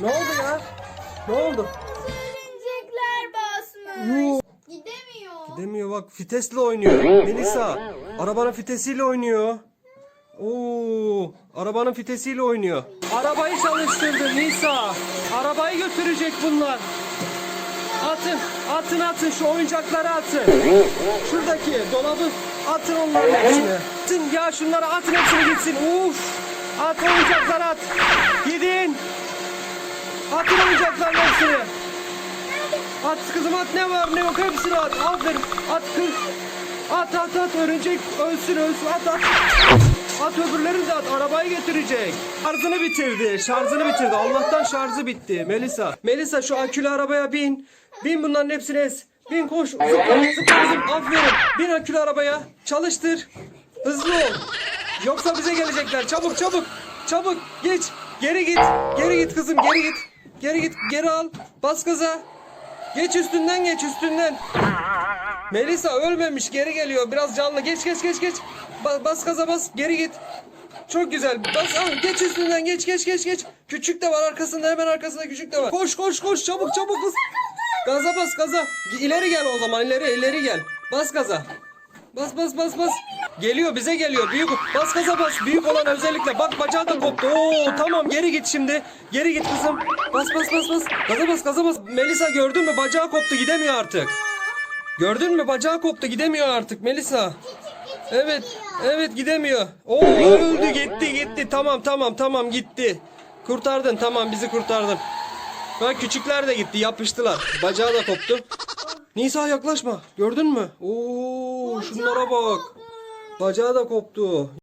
Ne oldu ya? Ne oldu? Zincirler basmış. Yoo. Gidemiyor. Demiyor bak fitesle oynuyor. Melisa arabanın fitesiyle oynuyor. Oo, arabanın fitesiyle oynuyor. Arabayı çalıştırdı Nisa. Arabayı götürecek bunlar. Atın, atın atın şu oyuncakları atın. Şuradaki dolabı atın onların hepsini. Atın ya şunları atın hepsini gitsin. Uf. At oyuncakları at. Gidin. Oyuncakların hepsini. At kızım at ne var ne yok hepsini at. Aferin. At kız. At at at örümcek ölsün ölsün at at. At öbürlerini de at arabayı getirecek. Şarjını bitirdi şarjını bitirdi. Allah'tan şarjı bitti Melisa. Melisa şu akülü arabaya bin. Bin bunların hepsine ez. Bin koş zıpla zıpla kızım aferin. Bin akülü arabaya çalıştır. Hızlı ol. Yoksa bize gelecekler çabuk çabuk. Çabuk geç. Geri git. Geri git kızım geri git. Geri git geri al. Bas gaza. Geç üstünden geç üstünden. Melisa ölmemiş geri geliyor biraz canlı geç geç geç geç. Ba- bas gaza bas geri git. Çok güzel. Bas al geç üstünden geç geç geç geç. Küçük de var arkasında hemen arkasında küçük de var. Koş koş koş çabuk çabuk hız. Gaza bas gaza. İleri gel o zaman ileri ileri gel. Bas gaza. Bas bas bas bas. Geliyor bize geliyor. Büyük bas gaza bas. Büyük olan özellikle. Bak bacağı da koptu. Oo tamam geri git şimdi. Geri git kızım. Bas bas bas bas. Gaza bas gaza bas. Melisa gördün mü? Bacağı koptu gidemiyor artık. Gördün mü? Bacağı koptu gidemiyor artık Melisa. Evet. Evet gidemiyor. Oo öldü gitti gitti. Tamam tamam tamam gitti. Kurtardın tamam bizi kurtardın. Bak küçükler de gitti yapıştılar. Bacağı da koptu. Nisa yaklaşma. Gördün mü? Oo şunlara bak. Bacağı da koptu.